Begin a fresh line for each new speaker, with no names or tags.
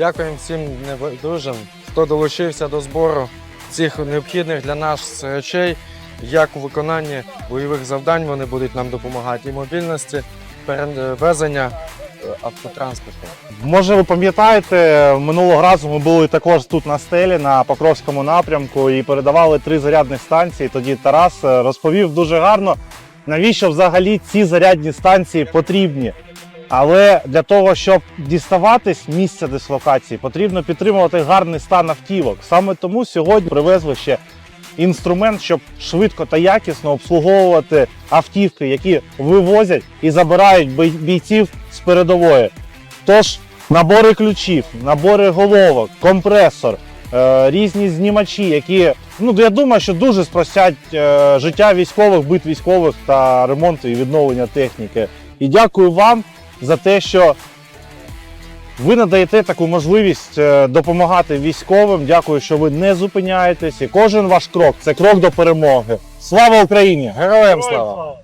Дякуємо всім небайдужим, хто долучився до збору цих необхідних для нас речей. Як у виконанні бойових завдань вони будуть нам допомагати і мобільності, перевезення е, автотранспорту.
Може, ви пам'ятаєте, минулого разу ми були також тут на стелі на Покровському напрямку і передавали три зарядних станції. Тоді Тарас е, розповів дуже гарно, навіщо взагалі ці зарядні станції потрібні. Але для того, щоб діставатись місця дислокації, потрібно підтримувати гарний стан автівок. Саме тому сьогодні привезли ще інструмент, щоб швидко та якісно обслуговувати автівки, які вивозять і забирають бійців з передової. Тож набори ключів, набори головок, компресор, е, різні знімачі, які ну я думаю, що дуже спростять е, життя військових, бит військових та ремонту і відновлення техніки. І дякую вам за те, що ви надаєте таку можливість е, допомагати військовим. Дякую, що ви не зупиняєтесь. І кожен ваш крок це крок до перемоги. Слава Україні!
Героям слава!